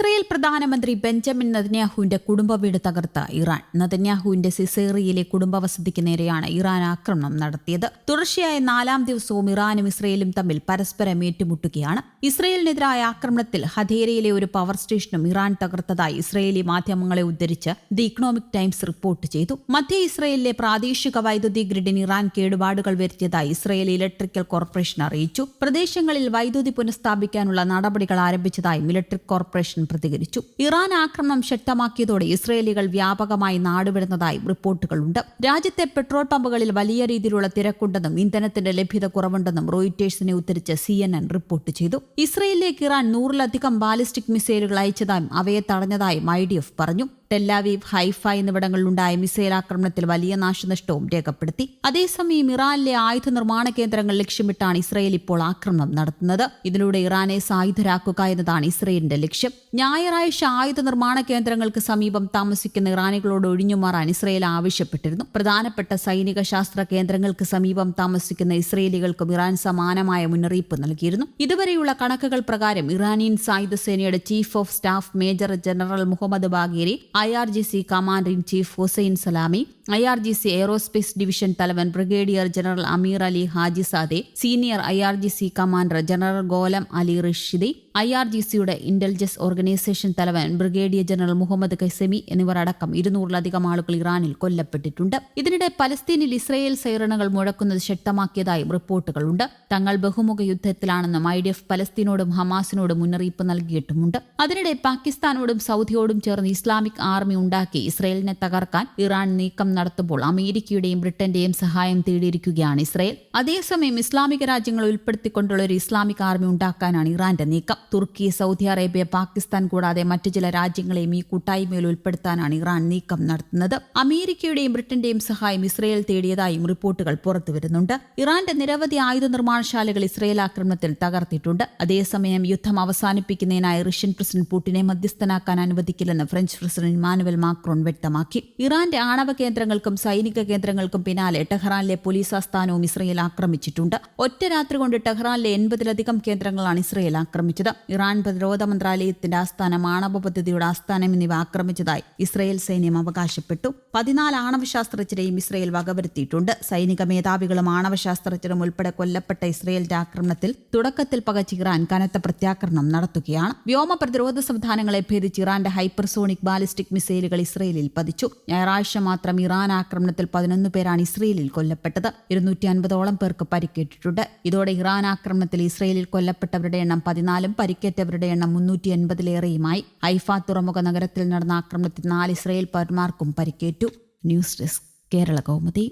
Israel പ്രധാനമന്ത്രി Benjamin നദന്യാഹുവിന്റെ കുടുംബ വീട് തകർത്ത ഇറാൻ. നദന്യാഹുവിന്റെ സിസേറിയയിലെ കുടുംബ വസതിക്ക് നേരെയാണ് ഇറാൻ ആക്രമണം നടത്തിയത്. തുടർച്ചയായ നാലാം ദിവസവും ഇറാനും ഇസ്രയേലും തമ്മിൽ പരസ്പരം ഏറ്റുമുട്ടുകയാണ്. ഇസ്രയേലിനെതിരായ ആക്രമണത്തിൽ ഹധേരയിലെ ഒരു പവർ സ്റ്റേഷനും ഇറാൻ തകർത്തതായി ഇസ്രയേലി മാധ്യമങ്ങളെ ഉദ്ധരിച്ച് ദി ഇക്കണോമിക് ടൈംസ് റിപ്പോർട്ട് ചെയ്തു. മധ്യ ഇസ്രയേലിലെ പ്രാദേശിക വൈദ്യുതി ഗ്രിഡിന് ഇറാൻ കേടുപാടുകൾ വരുത്തിയതായി ഇസ്രയേൽ ഇലക്ട്രിക്കൽ കോർപ്പറേഷൻ അറിയിച്ചു. പ്രദേശങ്ങളിൽ വൈദ്യുതി പുനഃസ്ഥാപിക്കാനുള്ള നടപടികൾ ആരംഭിച്ചതായും ഇലക്ട്രിക് കോർപ്പറേഷൻ പ്രതികരിച്ചു. ഇറാൻ ആക്രമണം ശക്തമാക്കിയതോടെ ഇസ്രയേലികൾ വ്യാപകമായി നാടുവിടുന്നതായി റിപ്പോർട്ടുകളുണ്ട്. രാജ്യത്തെ പെട്രോൾ പമ്പുകളിൽ വലിയ രീതിയിലുള്ള തിരക്കുണ്ടെന്നും ഇന്ധനത്തിന്റെ ലഭ്യത കുറവുണ്ടെന്നും റോയിറ്റേഴ്സിനെ ഉദ്ധരിച്ച് സി റിപ്പോർട്ട് ചെയ്തു. ഇസ്രയേലിലേക്ക് ഇറാൻ നൂറിലധികം ബാലിസ്റ്റിക് മിസൈലുകൾ അയച്ചതായും അവയെ തടഞ്ഞതായും ഐ പറഞ്ഞു. ടെല്ലാവീവ് ഹൈഫ എന്നിവിടങ്ങളിലുണ്ടായ മിസൈൽ ആക്രമണത്തിൽ വലിയ നാശനഷ്ടവും രേഖപ്പെടുത്തി. അതേസമയം ഇറാനിലെ ആയുധ നിർമ്മാണ കേന്ദ്രങ്ങൾ ലക്ഷ്യമിട്ടാണ് ഇസ്രയേൽ ഇപ്പോൾ ആക്രമണം നടത്തുന്നത്. ഇതിലൂടെ ഇറാനെ സായുധരാക്കുക എന്നതാണ് ഇസ്രയേലിന്റെ ലക്ഷ്യം. ഞായറാഴ്ച ആയുധ നിർമ്മാണ കേന്ദ്രങ്ങൾക്ക് സമീപം താമസിക്കുന്ന ഇറാനികളോട് ഒഴിഞ്ഞുമാറാൻ ഇസ്രയേൽ ആവശ്യപ്പെട്ടിരുന്നു. പ്രധാനപ്പെട്ട സൈനിക ശാസ്ത്ര കേന്ദ്രങ്ങൾക്ക് സമീപം താമസിക്കുന്ന ഇസ്രയേലികൾക്കും ഇറാൻ സമാനമായ മുന്നറിയിപ്പ് നൽകിയിരുന്നു. ഇതുവരെയുള്ള കണക്കുകൾ പ്രകാരം ഇറാനിയൻ സായുധ സേനയുടെ chief of staff major general Mohammad Bagheri I R G C commander in chief Hossein Salami I R G C aerospace division തലവൻ brigadier general Amir Ali Hajizadeh senior I R G C commander general Gholam Ali Rashidi I R G സിയുടെ intelligence organisation തലവൻ brigadier general Mohammad Kazemi എന്നിവർ അടക്കം ഇരുന്നൂറിലധികം ആളുകൾ ഇറാനിൽ കൊല്ലപ്പെട്ടിട്ടുണ്ട്. ഇതിനിടെ പലസ്തീനിൽ Israel സൈറണുകൾ മുഴക്കുന്നത് ശക്തമാക്കിയതായും റിപ്പോർട്ടുകളുണ്ട്. തങ്ങൾ ബഹുമുഖ യുദ്ധത്തിലാണെന്നും ഐ ഡി എഫ് പലസ്തീനോടും ഹമാസിനോടും മുന്നറിയിപ്പ് നൽകിയിട്ടുമുണ്ട്. അതിനിടെ പാകിസ്ഥാനോടും സൗദിയോടും ചേർന്ന് ഇസ്ലാമിക് ആർമി ഉണ്ടാക്കി ഇസ്രയേലിനെ തകർക്കാൻ ഇറാൻ നീക്കം നടത്തുമ്പോൾ അമേരിക്കയുടെയും ബ്രിട്ടന്റെയും സഹായം തേടിയിരിക്കുകയാണ് ഇസ്രയേൽ. അതേസമയം ഇസ്ലാമിക രാജ്യങ്ങൾ ഉൾപ്പെടുത്തിക്കൊണ്ടുള്ള ഒരു ഇസ്ലാമിക് ആർമി ഉണ്ടാക്കാനാണ് ഇറാന്റെ നീക്കം. തുർക്കി സൗദി അറേബ്യ പാകിസ്ഥാൻ കൂടാതെ മറ്റു ചില രാജ്യങ്ങളെയും ഈ കൂട്ടായ്മയിൽ ഉൾപ്പെടുത്താനാണ് ഇറാൻ നീക്കം നടത്തുന്നത്. അമേരിക്കയുടെയും ബ്രിട്ടന്റെയും സഹായം ഇസ്രയേൽ തേടിയതായും റിപ്പോർട്ടുകൾ പുറത്തുവരുന്നുണ്ട്. ഇറാന്റെ നിരവധി ആയുധ നിർമ്മാണശാലകൾ ഇസ്രയേൽ ആക്രമണത്തിൽ തകർത്തിട്ടുണ്ട്. അതേസമയം യുദ്ധം അവസാനിപ്പിക്കുന്നതിനായി റഷ്യൻ പ്രസിഡന്റ് പുടിനെ മധ്യസ്ഥനാക്കാൻ അനുവദിക്കില്ലെന്ന് ഫ്രഞ്ച് പ്രസിഡന്റ് മാനുവൽ മാക്രോൺ വ്യക്തമാക്കി. ഇറാന്റെ ആണവ കേന്ദ്രങ്ങൾക്കും സൈനിക കേന്ദ്രങ്ങൾക്കും പിന്നാലെ ടെഹ്റാനിലെ പോലീസ് ആസ്ഥാനവും ഇസ്രയേൽ ആക്രമിച്ചിട്ടുണ്ട്. ഒറ്റ രാത്രി കൊണ്ട് ടെഹ്റാനിലെ എൺപതിലധികം കേന്ദ്രങ്ങളാണ് ഇസ്രയേൽ ആക്രമിച്ചത്. ഇറാൻ പ്രതിരോധ മന്ത്രാലയത്തിന്റെ ആസ്ഥാനം ആണവ പദ്ധതിയുടെ ആസ്ഥാനം എന്നിവ ആക്രമിച്ചതായി ഇസ്രയേൽ സൈന്യം അവകാശപ്പെട്ടു. പതിനാല് ആണവ ശാസ്ത്രജ്ഞരെയും ഇസ്രയേൽ വകവരുത്തിയിട്ടുണ്ട്. സൈനിക മേധാവികളും ആണവ ശാസ്ത്രജ്ഞരും ഉൾപ്പെടെ കൊല്ലപ്പെട്ട ഇസ്രയേലിന്റെ ആക്രമണത്തിൽ തുടക്കത്തിൽ പകച്ച് ഇറാൻ കനത്ത പ്രത്യാക്രമണം നടത്തുകയാണ്. വ്യോമ പ്രതിരോധ സംവിധാനങ്ങളെ ഭേദിച്ച് ഇറാന്റെ ഹൈപ്പർസോണിക് ബാലിസ്റ്റിക് മിസൈലുകൾ ഇസ്രയേലിൽ പതിച്ചു. ഞായറാഴ്ച മാത്രം ഇറാൻ ആക്രമണത്തിൽ പതിനൊന്ന് പേരാണ് ഇസ്രയേലിൽ കൊല്ലപ്പെട്ടത്. ഇരുന്നൂറ്റി അൻപതോളം പേർക്ക് പരിക്കേറ്റിട്ടുണ്ട്. ഇതോടെ ഇറാൻ ആക്രമണത്തിൽ ഇസ്രയേലിൽ കൊല്ലപ്പെട്ടവരുടെ എണ്ണം പതിനാലും പരിക്കേറ്റവരുടെ എണ്ണം മുന്നൂറ്റി എൺപതിലേറെയുമായി ഐഫ തുറമുഖ നഗരത്തിൽ നടന്ന ആക്രമണത്തിൽ നാല് ഇസ്രയേൽ പൗരന്മാർക്കും പരിക്കേറ്റു. News desk Kerala Kaumudi.